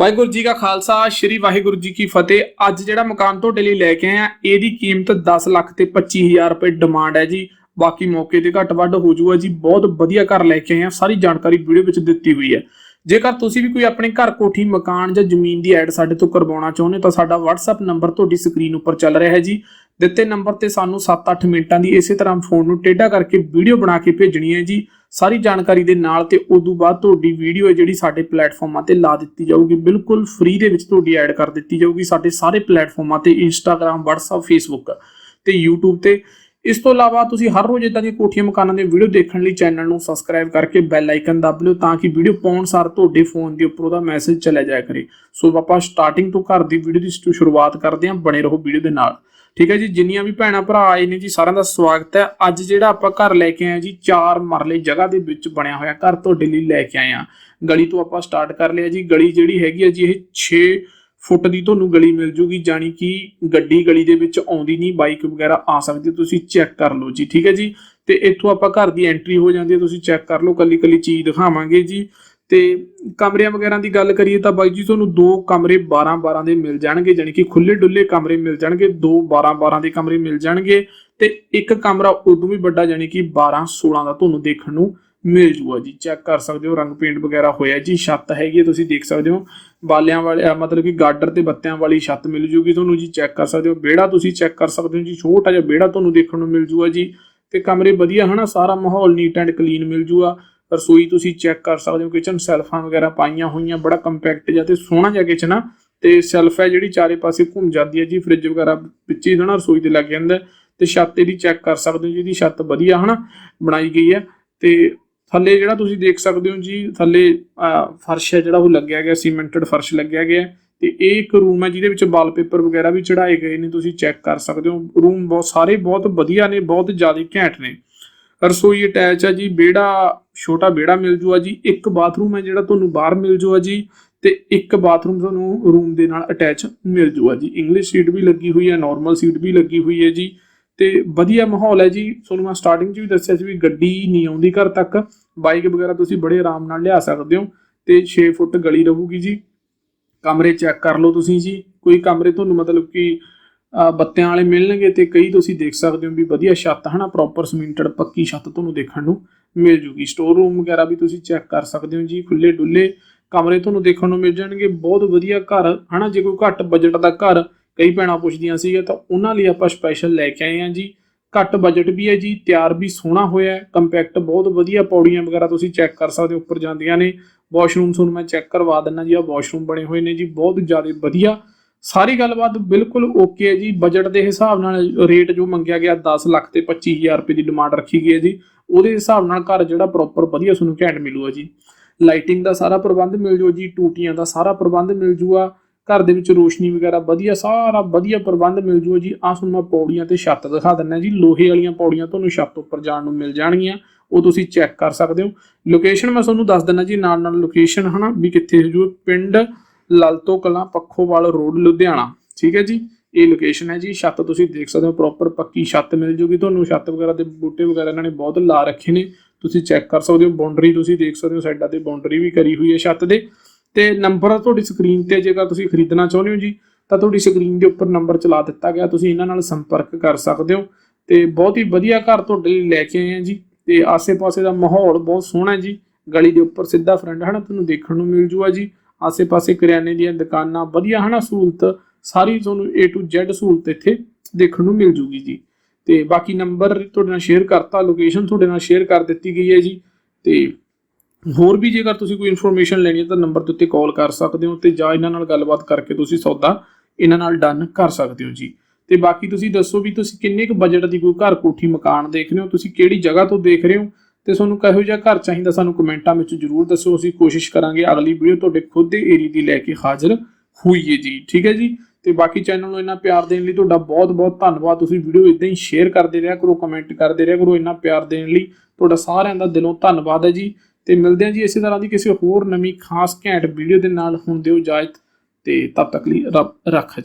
ਵਾਹਿਗੁਰੂ ਜੀ ਕਾ ਖਾਲਸਾ, ਸ੍ਰੀ ਵਾਹਿਗੁਰੂ ਜੀ ਕੀ ਫਤਿਹ। ਅੱਜ ਜਿਹੜਾ ਮਕਾਨ ਤੁਹਾਡੇ ਲਈ ਲੈ ਕੇ ਆਏ ਆ, ਇਹਦੀ ਕੀਮਤ 10 ਲੱਖ ਤੇ 25000 ਰੁਪਏ ਡਿਮਾਂਡ ਹੈ ਜੀ। ਬਾਕੀ ਮੌਕੇ ਤੇ ਘੱਟ ਵੱਧ ਹੋ ਜਾਊਗਾ ਜੀ। ਬਹੁਤ ਵਧੀਆ ਘਰ ਲੈ ਕੇ ਆਏ ਆ। ਸਾਰੀ ਜਾਣਕਾਰੀ ਵੀਡੀਓ ਵਿੱਚ ਦਿੱਤੀ ਹੋਈ ਹੈ। ਜੇਕਰ ਤੁਸੀਂ ਵੀ ਕੋਈ ਆਪਣੇ ਘਰ ਕੋਠੀ, ਮਕਾਨ ਜਾਂ ਜ਼ਮੀਨ ਦੀ ਐਡ ਸਾਡੇ ਤੋਂ ਕਰਵਾਉਣਾ ਚਾਹੁੰਦੇ ਹੋ ਤਾਂ ਸਾਡਾ WhatsApp ਨੰਬਰ ਤੁਹਾਡੀ ਸਕਰੀਨ ਉੱਪਰ ਚੱਲ ਰਿਹਾ ਹੈ ਜੀ। ਦਿੱਤੇ ਨੰਬਰ ਤੇ ਸਾਨੂੰ 7-8 ਮਿੰਟਾਂ ਦੀ ਇਸੇ ਤਰ੍ਹਾਂ ਫੋਨ ਨੂੰ ਟੇਢਾ ਕਰਕੇ ਵੀਡੀਓ ਬਣਾ ਕੇ ਭੇਜਣੀ ਹੈ ਜੀ। ਸਾਰੀ ਜਾਣਕਾਰੀ ਦੇ ਨਾਲ ਤੇ ਉਦੋਂ ਬਾਅਦ ਤੁਹਾਡੀ ਵੀਡੀਓ ਹੈ ਜਿਹੜੀ ਸਾਡੇ ਪਲੇਟਫਾਰਮਾਂ ਤੇ ਲਾ ਦਿੱਤੀ ਜਾਊਗੀ। ਬਿਲਕੁਲ ਫ੍ਰੀ ਦੇ ਵਿੱਚ ਤੁਹਾਡੀ ਐਡ ਕਰ ਦਿੱਤੀ ਜਾਊਗੀ ਸਾਡੇ ਸਾਰੇ ਪਲੇਟਫਾਰਮਾਂ ਤੇ Instagram, WhatsApp, Facebook ਤੇ YouTube ਤੇ। ਇਸ ਤੋਂ ਇਲਾਵਾ ਤੁਸੀਂ ਹਰ ਰੋਜ਼ ਇਦਾਂ ਦੀਆਂ ਕੋਠੀਆਂ ਮਕਾਨਾਂ ਦੀਆਂ ਵੀਡੀਓ ਦੇਖਣ ਲਈ ਚੈਨਲ ਨੂੰ ਸਬਸਕ੍ਰਾਈਬ ਕਰਕੇ ਬੈਲ ਆਈਕਨ ਦਬ ਲਿਓ ਤਾਂ ਕਿ ਵੀਡੀਓ ਪਾਉਣ ਸਾਰ ਤੁਹਾਡੇ ਫੋਨ ਦੇ ਉੱਪਰ ਉਹਦਾ ਮੈਸੇਜ ਚਲਾ ਜਾਇਆ ਕਰੇ। ਸੋ ਆਪਾਂ ਸਟਾਰਟਿੰਗ ਤੋਂ ਘਰ ਦੀ ਵੀਡੀਓ ਦੀ ਸ਼ੁਰੂਆਤ ਕਰਦੇ ਹਾਂ ਬਣੇ ਰਹੋ ਵੀਡੀਓ ਦੇ ਨਾਲ। ਠੀਕ ਹੈ ਜੀ, ਜਿੰਨੀਆਂ ਵੀ ਭੈਣਾਂ ਭਰਾ ਆਏ ਨੇ ਜੀ, ਸਾਰਿਆਂ ਦਾ ਸਵਾਗਤ ਹੈ। ਅੱਜ ਜਿਹੜਾ ਆਪਾਂ ਘਰ ਲੈ ਕੇ ਆਏ ਹਾਂ ਜੀ, ਚਾਰ ਮਰਲੇ ਜਗ੍ਹਾ ਦੇ ਵਿੱਚ ਬਣਿਆ ਹੋਇਆ ਘਰ ਤੁਹਾਡੇ ਲਈ ਲੈ ਕੇ ਆਏ ਹਾਂ। ਗਲੀ ਤੋਂ ਆਪਾਂ ਸਟਾਰਟ ਕਰ ਲਿਆ ਜੀ। ਗਲੀ ਜਿਹੜੀ ਹੈਗੀ ਹੈ ਜੀ, ਇਹ 6 ਫੁੱਟ ਦੀ ਤੁਹਾਨੂੰ ਗਲੀ ਮਿਲ ਜੂਗੀ ਜਾਨੀ ਕਿ ਗੱਡੀ ਗਲੀ ਦੇ ਵਿੱਚ ਆਉਂਦੀ ਨਹੀਂ ਬਾਈਕ ਵਗੈਰਾ ਆ ਸਕਦੀ, ਤੁਸੀਂ ਚੈੱਕ ਕਰ ਲਓ ਜੀ, ਠੀਕ ਹੈ ਜੀ? ਤੇ ਇੱਥੋਂ ਆਪਾਂ ਘਰ ਦੀ ਐਂਟਰੀ ਹੋ ਜਾਂਦੀ ਹੈ, ਤੁਸੀਂ ਚੈੱਕ ਕਰ ਲਓ ਕੱਲੀ ਕੱਲੀ ਚੀਜ਼ ਦਿਖਾਵਾਂਗੇ ਜੀ। ਤੇ ਕਮਰਿਆਂ ਵਗੈਰਾ ਦੀ ਗੱਲ ਕਰੀਏ ਤਾਂ ਬਾਈ ਜੀ, ਤੁਹਾਨੂੰ ਦੋ ਕਮਰੇ 12 12 ਦੇ ਮਿਲ ਜਾਣਗੇ ਜਾਨੀ ਕਿ ਖੁੱਲੇ ਡੁੱਲੇ ਕਮਰੇ ਮਿਲ ਜਾਣਗੇ, ਦੋ 12 12 ਦੇ ਕਮਰੇ ਮਿਲ ਜਾਣਗੇ ਤੇ ਇੱਕ ਕਮਰਾ ਉਦੋਂ ਵੀ ਵੱਡਾ ਜਾਨੀ ਕਿ 12 16 ਦਾ ਤੁਹਾਨੂੰ ਦੇਖਣ ਨੂੰ ਮਿਲ ਜੂਗਾ ਜੀ ਚੈੱਕ ਕਰ ਸਕਦੇ ਹੋ, ਰੰਗ ਪੇਂਟ ਵਗੈਰਾ ਹੋਇਆ ਜੀ, ਛੱਤ ਹੈਗੀ ਹੈ, ਤੁਸੀਂ ਦੇਖ ਸਕਦੇ ਹੋ। ਬਾਲਿਆਂ ਵਾਲੇ ਮਤਲਬ ਕਿ ਗਾਡਰ ਤੇ ਬੱਤਿਆਂ ਵਾਲੀ ਛੱਤ ਮਿਲ ਜੂਗੀ ਤੁਹਾਨੂੰ ਜੀ ਚੈੱਕ ਕਰ ਸਕਦੇ ਹੋ। ਵਿਹੜਾ ਤੁਸੀਂ ਚੈੱਕ ਕਰ ਸਕਦੇ ਹੋ ਜੀ, ਛੋਟਾ ਜਿਹਾ ਵਿਹੜਾ ਤੁਹਾਨੂੰ ਦੇਖਣ ਨੂੰ ਮਿਲ ਜੂਗਾ ਜੀ। ਤੇ ਕਮਰੇ ਵਧੀਆ ਹਨਾ, ਸਾਰਾ ਮਾਹੌਲ ਨੀਟ ਐਂਡ ਕਲੀਨ ਮਿਲ ਜੂਗਾ। ਰਸੋਈ ਤੁਸੀਂ ਚੈੱਕ ਕਰ ਸਕਦੇ ਹੋ ਕਿਚਨ ਸੈਲਫਾਂ ਵਗੈਰਾ ਪਾਈਆਂ ਹੋਈਆਂ, ਬੜਾ ਕੰਪੈਕਟ ਜਿਹਾ ਤੇ ਸੋਹਣਾ ਜਿਹਾ ਕਿਚਨ ਆ। ਤੇ ਸੈਲਫ ਹੈ ਜਿਹੜੀ ਚਾਰੇ ਪਾਸੇ ਘੁੰਮ ਜਾਂਦੀ ਹੈ ਜੀ ਫ੍ਰਿਜ ਵਗੈਰਾ ਵਿੱਚ ਹੀ ਹਨਾ, ਰਸੋਈ ਤੇ ਲੱਗ ਜਾਂਦਾ ਤੇ ਛੱਤ ਇਹਦੀ ਚੈੱਕ ਕਰ ਸਕਦੇ ਹੋ ਜੀ, ਇਹਦੀ ਛੱਤ ਵਧੀਆ ਹਨਾ, ਬਣਾਈ ਗਈ ਹੈ। ਤੇ ਥੱਲੇ ਜਿਹੜਾ ਤੁਸੀਂ ਦੇਖ ਸਕਦੇ ਹੋ ਜੀ, ਥੱਲੇ ਫਰਸ਼ ਹੈ ਜਿਹੜਾ ਉਹ ਲੱਗਿਆ ਗਿਆ, ਸੀਮੈਂਟਡ ਫਰਸ਼ ਲੱਗਿਆ ਗਿਆ ਹੈ ਤੇ ਇਹ ਇੱਕ ਰੂਮ ਹੈ ਜਿਹਦੇ ਵਿੱਚ ਵਾਲਪੇਪਰ ਵਗੈਰਾ ਵੀ ਚੜਾਏ ਗਏ ਨੇ, ਤੁਸੀਂ ਚੈੱਕ ਕਰ ਸਕਦੇ ਹੋ। ਰੂਮ ਬਹੁਤ, ਸਾਰੇ ਬਹੁਤ ਵਧੀਆ ਨੇ, ਬਹੁਤ ਜ਼ਿਆਦਾ ਘੈਂਟ ਨੇ। ਰਸੋਈ ਅਟੈਚ ਹੈ ਜੀ, ਵਿਹੜਾ, ਛੋਟਾ ਵਿਹੜਾ ਮਿਲ ਜੂਗਾ ਜੀ, ਇੱਕ ਬਾਥਰੂਮ ਹੈ ਜਿਹੜਾ ਤੁਹਾਨੂੰ ਬਾਹਰ ਮਿਲ ਜੂਗਾ ਜੀ ਤੇ ਇੱਕ ਬਾਥਰੂਮ ਤੁਹਾਨੂੰ ਰੂਮ ਦੇ ਨਾਲ ਅਟੈਚ ਮਿਲ ਜੂਗਾ ਜੀ। ਇੰਗਲਿਸ਼ ਸੀਟ ਵੀ ਲੱਗੀ ਹੋਈ ਹੈ ਨਾਰਮਲ ਸੀਟ ਵੀ ਲੱਗੀ ਹੋਈ ਹੈ ਜੀ। ਤੇ ਵਧੀਆ ਮਾਹੌਲ ਹੈ ਜੀ। ਤੁਹਾਨੂੰ ਮੈਂ ਸਟਾਰਟਿੰਗ 'ਚ ਵੀ ਦੱਸਿਆ ਸੀ ਵੀ ਗੱਡੀ ਨਹੀਂ ਆਉਂਦੀ ਘਰ ਤੱਕ। ਬਾਈਕ ਵਗੈਰਾ ਤੁਸੀਂ ਬੜੇ ਆਰਾਮ ਨਾਲ ਲਿਆ ਸਕਦੇ ਹੋ ਤੇ 6 ਫੁੱਟ ਗਲੀ ਰਹੂਗੀ ਜੀ। ਕਮਰੇ ਚੈੱਕ ਕਰ ਲਓ ਤੁਸੀਂ ਜੀ। ਕੋਈ ਕਮਰੇ ਤੁਹਾਨੂੰ ਮਤਲਬ ਕਿ ਬੱਤਿਆਂ ਵਾਲੇ ਮਿਲਣਗੇ ਤੇ ਕਈ ਤੁਸੀਂ ਦੇਖ ਸਕਦੇ ਹੋ ਵੀ ਵਧੀਆ ਛੱਤ, ਹਨਾ ਪ੍ਰੋਪਰ ਸੀਮੈਂਟਡ ਪੱਕੀ ਛੱਤ ਤੁਹਾਨੂੰ ਦੇਖਣ ਨੂੰ ਮਿਲ ਜੂਗੀ। ਸਟੋਰ ਰੂਮ ਵਗੈਰਾ ਵੀ ਤੁਸੀਂ ਚੈੱਕ ਕਰ ਸਕਦੇ ਹੋ ਜੀ ਖੁੱਲੇ ਡੁੱਲੇ ਕਮਰੇ ਤੁਹਾਨੂੰ ਦੇਖਣ ਨੂੰ ਮਿਲ ਜਾਣਗੇ। ਬਹੁਤ ਵਧੀਆ ਘਰ, ਹਨਾ, ਜੇ ਕੋਈ ਘੱਟ ਬਜਟ ਦਾ ਘਰ ਕਈ ਭੈਣਾਂ ਪੁੱਛਦੀਆਂ ਸੀਗੇ ਤਾਂ ਉਹਨਾਂ ਲਈ ਆਪਾਂ ਸਪੈਸ਼ਲ ਲੈ ਕੇ ਆਏ ਹਾਂ ਜੀ। ਘੱਟ ਬਜਟ ਵੀ ਹੈ ਜੀ, ਤਿਆਰ ਵੀ ਸੋਹਣਾ ਹੋਇਆ ਹੈ ਕੰਪੈਕਟ ਬਹੁਤ ਵਧੀਆ ਪੌੜੀਆਂ ਵਗੈਰਾ ਤੁਸੀਂ ਚੈੱਕ ਕਰ ਸਕਦੇ ਹੋ, ਉੱਪਰ ਜਾਂਦੀਆਂ ਨੇ। ਵਾਸ਼ਰੂਮ ਤੁਹਾਨੂੰ ਮੈਂ ਚੈੱਕ ਕਰਵਾ ਦਿੰਦਾ ਜੀ ਆ ਵਾਸ਼ਰੂਮ ਬਣੇ ਹੋਏ ਨੇ ਜੀ, ਬਹੁਤ ਜ਼ਿਆਦਾ ਵਧੀਆ। ਸਾਰੀ ਗੱਲਬਾਤ ਬਿਲਕੁਲ ਓਕੇ ਹੈ ਜੀ ਬਜਟ ਦੇ ਹਿਸਾਬ ਨਾਲ ਰੇਟ ਜੋ ਮੰਗਿਆ ਗਿਆ 10 ਲੱਖ ਤੇ 25000 ਰੁਪਏ ਦੀ ਡਿਮਾਂਡ ਰੱਖੀ ਗਈ ਹੈ ਜੀ। ਉਹਦੇ ਹਿਸਾਬ ਨਾਲ ਘਰ ਜਿਹੜਾ ਪ੍ਰੋਪਰ ਵਧੀਆ ਤੁਹਾਨੂੰ ਘੈਂਟ ਮਿਲੂਗਾ ਜੀ। ਲਾਈਟਿੰਗ ਦਾ ਸਾਰਾ ਪ੍ਰਬੰਧ ਮਿਲ ਜੂ ਜੀ, ਟੂਟੀਆਂ ਦਾ ਸਾਰਾ ਪ੍ਰਬੰਧ ਮਿਲ ਜੂਗਾ ਘਰ ਦੇ ਵਿੱਚ ਰੋਸ਼ਨੀ ਵਗੈਰਾ ਵਧੀਆ, ਸਾਰਾ ਵਧੀਆ ਪ੍ਰਬੰਧ ਮਿਲ ਜੂਗਾ ਜੀ। ਆਹ ਤੁਹਾਨੂੰ ਮੈਂ ਪੌੜੀਆਂ ਤੇ ਛੱਤ ਦਿਖਾ ਦਿੰਦਾ ਜੀ। ਲੋਹੇ ਵਾਲੀਆਂ ਪੌੜੀਆਂ ਤੁਹਾਨੂੰ ਛੱਤ ਉੱਪਰ ਜਾਣ ਨੂੰ ਮਿਲ ਜਾਣਗੀਆਂ। ਉਹ ਤੁਸੀਂ ਚੈੱਕ ਕਰ ਸਕਦੇ ਹੋ। ਲੋਕੇਸ਼ਨ ਮੈਂ ਤੁਹਾਨੂੰ ਦੱਸ ਦਿੰਦਾ ਜੀ, ਨਾਲ ਨਾਲ ਲੋਕੇਸ਼ਨ ਹਨਾ, ਵੀ ਕਿੱਥੇ ਹੋ ਜੂ ਪਿੰਡ ਲਲਤੋ ਕਲਾਂ, ਪੱਖੋਵਾਲ ਰੋਡ, ਲੁਧਿਆਣਾ। ਠੀਕ ਹੈ ਜੀ? ਇਹ ਲੋਕੇਸ਼ਨ ਹੈ ਜੀ। ਛੱਤ ਤੁਸੀਂ ਦੇਖ ਸਕਦੇ ਹੋ ਪ੍ਰੋਪਰ ਪੱਕੀ ਛੱਤ ਮਿਲ ਜੂਗੀ ਤੁਹਾਨੂੰ। ਛੱਤ ਵਗੈਰਾ ਦੇ ਬੂਟੇ ਵਗੈਰਾ ਇਹਨਾਂ ਨੇ ਬਹੁਤ ਲਾ ਰੱਖੇ ਨੇ। ਤੁਸੀਂ ਚੈੱਕ ਕਰ ਸਕਦੇ ਹੋ ਬਾਉਂਡਰੀ ਤੁਸੀਂ ਦੇਖ ਸਕਦੇ ਹੋ ਸਾਈਡਾਂ ਤੇ ਬਾਉਂਡਰੀ ਵੀ ਕਰੀ ਹੋਈ ਹੈ ਛੱਤ ਦੇ। ਤੇ ਨੰਬਰ ਤੁਹਾਡੀ ਸਕਰੀਨ ਤੇ, ਜੇਕਰ ਤੁਸੀਂ ਖਰੀਦਣਾ ਚਾਹੁੰਦੇ ਹੋ ਜੀ, ਤਾਂ ਤੁਹਾਡੀ ਸਕਰੀਨ ਦੇ ਉੱਪਰ ਨੰਬਰ ਚਲਾ ਦਿੱਤਾ ਗਿਆ, ਤੁਸੀਂ ਇਹਨਾਂ ਨਾਲ ਸੰਪਰਕ ਕਰ ਸਕਦੇ ਹੋ। ਤੇ ਬਹੁਤ ਹੀ ਵਧੀਆ ਘਰ ਤੁਹਾਡੇ ਲਈ ਲੈ ਕੇ ਆਏ ਆ ਜੀ, ਤੇ ਆਸੇ-ਪਾਸੇ ਦਾ ਮਾਹੌਲ ਬਹੁਤ ਸੋਹਣਾ ਜੀ। ਗਲੀ ਦੇ ਉੱਪਰ ਸਿੱਧਾ ਫਰੰਟ ਹਨਾ, ਤੁਹਾਨੂੰ ਦੇਖਣ ਨੂੰ ਮਿਲ ਜੂਗਾ ਜੀ। ਆਸੇ-ਪਾਸੇ ਕਰਿਆਨੇ ਦੀਆਂ ਦੁਕਾਨਾਂ, ਵਧੀਆ ਹਨਾ ਸਹੂਲਤ, ਸਾਰੀ ਤੁਹਾਨੂੰ A to Z ਸਹੂਲਤ ਇੱਥੇ ਦੇਖਣ ਨੂੰ ਮਿਲ ਜੂਗੀ ਜੀ। ਤੇ ਬਾਕੀ ਨੰਬਰ ਤੁਹਾਡੇ ਨਾਲ ਸ਼ੇਅਰ ਕਰਤਾ ਲੋਕੇਸ਼ਨ ਤੁਹਾਡੇ ਨਾਲ ਸ਼ੇਅਰ ਕਰ ਦਿੱਤੀ ਗਈ ਹੈ ਜੀ। ਤੇ ਹੋਰ ਵੀ ਜੇਕਰ ਤੁਸੀਂ ਕੋਈ ਇਨਫੋਰਮੇਸ਼ਨ ਲੈਣੀ ਹੈ ਤਾਂ ਨੰਬਰ ਦੇ ਉੱਤੇ ਕਾਲ ਕਰ ਸਕਦੇ ਹੋ ਤੇ ਜਾਂ ਇਹਨਾਂ ਨਾਲ ਗੱਲਬਾਤ ਕਰਕੇ ਤੁਸੀਂ ਸੌਦਾ ਇਹਨਾਂ ਨਾਲ ਡਨ ਕਰ ਸਕਦੇ ਹੋ ਜੀ। ਤੇ ਬਾਕੀ ਤੁਸੀਂ ਦੱਸੋ ਵੀ ਤੁਸੀਂ ਕਿੰਨੇ ਕੁ ਬਜਟ ਦੀ ਕੋਈ ਘਰ ਕੋਠੀ ਮਕਾਨ ਦੇਖ ਰਹੇ ਹੋ, ਤੁਸੀਂ ਕਿਹੜੀ ਜਗ੍ਹਾ ਤੋਂ ਦੇਖ ਰਹੇ ਹੋ ਤੇ ਤੁਹਾਨੂੰ ਕਿਹੋ ਜਿਹਾ ਘਰ ਚਾਹੀਦਾ ਸਾਨੂੰ ਕਮੈਂਟਾਂ ਵਿੱਚ ਜਰੂਰ ਦੱਸੋ, ਅਸੀਂ ਕੋਸ਼ਿਸ਼ ਕਰਾਂਗੇ ਅਗਲੀ ਵੀਡੀਓ ਤੁਹਾਡੇ ਖੁਦ ਦੇ ਏਰੀਆ ਦੀ ਲੈ ਕੇ ਹਾਜ਼ਰ ਹੋਈਏ ਜੀ। ਠੀਕ ਹੈ ਜੀ? ਤੇ ਬਾਕੀ ਚੈਨਲ ਨੂੰ ਇੰਨਾ ਪਿਆਰ ਦੇਣ ਲਈ ਤੁਹਾਡਾ ਬਹੁਤ ਬਹੁਤ ਧੰਨਵਾਦ। ਤੁਸੀਂ ਵੀਡੀਓ ਇਦਾਂ ਹੀ ਸ਼ੇਅਰ ਕਰਦੇ ਰਿਹਾ ਕਰੋ ਕਮੈਂਟ ਕਰਦੇ ਰਿਹਾ ਕਰੋ। ਇੰਨਾ ਪਿਆਰ ਦੇਣ ਲਈ ਤੁਹਾਡਾ ਸਾਰਿਆਂ ਦਾ ਦਿਲੋਂ ਧੰਨਵਾਦ ਹੈ ਜੀ। ਤੇ ਮਿਲਦੇ ਹਾਂ ਜੀ ਇਸੇ ਤਰ੍ਹਾਂ ਦੀ ਕਿਸੇ ਹੋਰ ਨਵੀਂ ਖਾਸ ਘੈਂਟ ਵੀਡੀਓ ਦੇ ਨਾਲ। ਹੁਣ ਦਿਓ ਇਜਾਜ਼ਤ ਤੇ ਤਦ ਤੱਕ ਲਈ ਰੱਬ ਰੱਖਾ